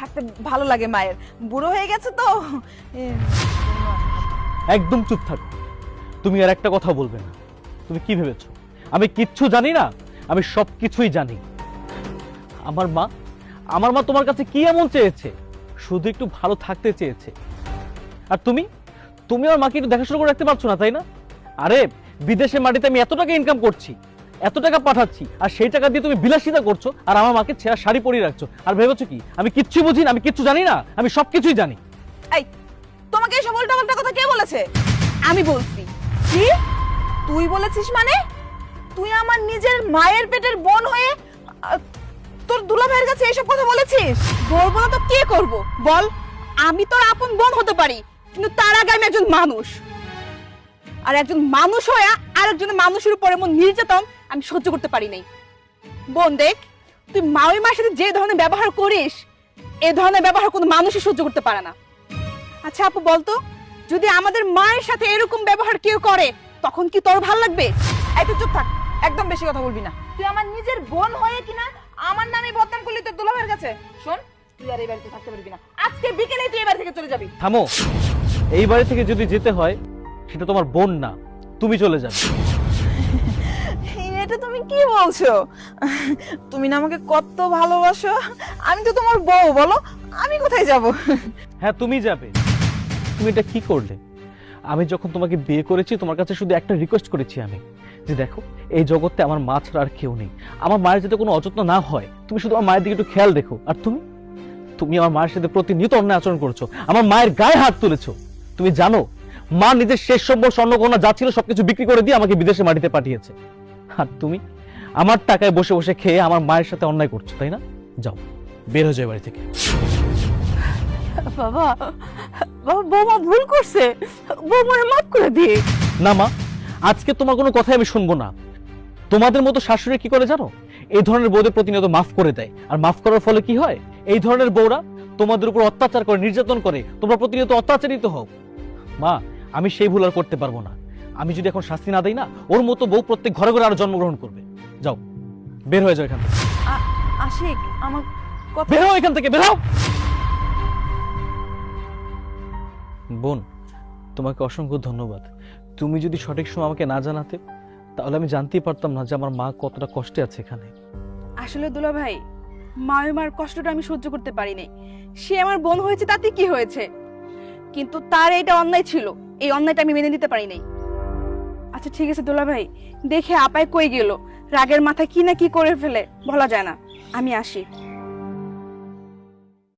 থাকতে ভালো লাগে মায়ের। বুড়ো হয়ে গেছে তো। একদম চুপ থাকো। তুমি আর একটা কথা বলবে না। তুমি কি ভেবেছো? আমি কিচ্ছু জানি না, আমি সব কিছুই জানি। আমার মা আমার মা তোমার কাছে কি এমন চেয়েছে? শুধু একটু ভালো থাকতে চেয়েছে। আর তুমি? তুমি আমার মাকে একটু দেখাশোনা করে রাখতে পারছ না, তাই না? আরে, বিদেশে মাটিতে আমি এত টাকা ইনকাম করছি। এত টাকা পাঠাচ্ছি, আর সেই টাকা দিয়ে তুমি বিলাসিতা করছ, আর আমার মাকে ছেঁড়া শাড়ি পরিয়ে রাখছো। আর ভেবেছো কি, আমি কিচ্ছু বুঝি না, আমি কিচ্ছু জানি না, আমি সব কিছুই জানি। এই, তোমাকে এসব উল্টা পাল্টা কথা কে বলেছে? আমি বলছি। কি? তুই বলেছিস মানে? তুই আমার নিজের মায়ের পেটের বোন হয়ে তোর দুলা ভাইয়ের কাছে এসব কথা বলেছিস? বলব না তো কে করব? বল, আমি তোর আপন বোন হতে পারি, কিন্তু তার আগে আমি একজন মানুষ। আর একজন মানুষ হয়ে আর একজন মানুষের উপর এমন নির্যাতন আমি সহ্য করতে পারি নাই। বোন দেখ তুই মাওই মার সাথে যে ধরনের ব্যবহার করিস এ ধরনের ব্যবহার কোনো মানুষই সহ্য করতে পারে না। আচ্ছা আপু বলতো যদি আমাদের মায়ের সাথে এরকম ব্যবহার কেউ করে তখন কি তোর ভালো লাগবে? এই তুই চুপ থাক একদম বেশি কথা বলবি না। তুই আমার নিজের বোন হয়ে কিনা আমার নামে বদনাম করলি তোর দুলাভাইয়ের কাছে? শোন তুই আর এই বাড়িতে থাকতে পারবি না। আজকে বিকেলে তুই এই বাড়ি থেকে চলে যাবি। থামো এই বাড়ি থেকে যদি যেতে হয় সেটা তোমার বোন না তুমি চলে যাবে। এটা তুমি কি বলছো? তুমি না আমাকে কত ভালোবাসো আমি তো তোমার বউ বলো আমি কোথায় যাব? হ্যাঁ তুমি যাবে। তুমি এটা কি করলে? আমি যখন তোমাকে বিয়ে করেছি তোমার কাছে শুধু একটা রিকোয়েস্ট করেছি আমি যে দেখো এই জগতে আমার মা ছাড়া আর কেউ নেই। আমার মায়ের যাতে কোনো অযত্ন না হয় তুমি শুধু আমার মায়ের দিকে একটু খেয়াল রেখো। আর তুমি? তুমি আমার মায়ের সাথে প্রতিনিয়ত অন্যায় আচরণ করছ আমার মায়ের গায়ে হাত তুলেছো। তুমি জানো মা নিজের শেষ সভ্য স্বর্ণগহনা যা ছিল সবকিছু বিক্রি করে দিয়ে আমাকে বিদেশে মাটিতে পাঠিয়েছে। আর তুমি আমার টাকায় বসে বসে খেয়ে আমার মায়ের সাথে অন্যায় করছ তাই না? যাও বের হয়ে যাও বাড়ি থেকে। বাবা বাবা বৌমা ভুল করছে। বৌমার মাফ করে দিয়ে না মা আজকে তোমার কোনো কথাই আমি শুনব না। তোমাদের মতো শাশুড়ি কি করে জানো? এই ধরনের বউদের প্রতিনিয়ত মাফ করে দেয়। আর মাফ করার ফলে কি হয়? এই ধরনের বউরা তোমাদের উপর অত্যাচার করে নির্যাতন করে তোমরা প্রতিনিয়ত অত্যাচারিত হও। মা আমি সেই ভুল আর করতে পারব না। আমি যদি এখন শাস্তি না দেই না ওর মতো বউ প্রত্যেক ঘরে ঘরে আরও জন্মগ্রহণ করবে। যাও বের হয়ে যাও এখান থেকে। আশিক আমার কথা বের হও এখান থেকে বের হও! বোন তোমাকে অসংখ্য ধন্যবাদ। তুমি যদি সঠিক সময় আমাকে না জানাতে তাহলে আমি জানতেই পারতাম না যে আমার মা কতটা কষ্টে আছে এখানে। আসলে দুলা ভাই মায়ের কষ্টটা আমি সহ্য করতে পারি নাই সে আমার বোন হয়েছে তাতে কি হয়েছে? কিন্তু তার এটা অন্যায় ছিল। এই অন্যায়টা আমি মেনে নিতে পারি নাই আচ্ছা ঠিক আছে দোলা ভাই, দেখে আপায় কই গেল? রাগের মাথায় কি না কি করে ফেলে, বলা যায় না। আমি আসি।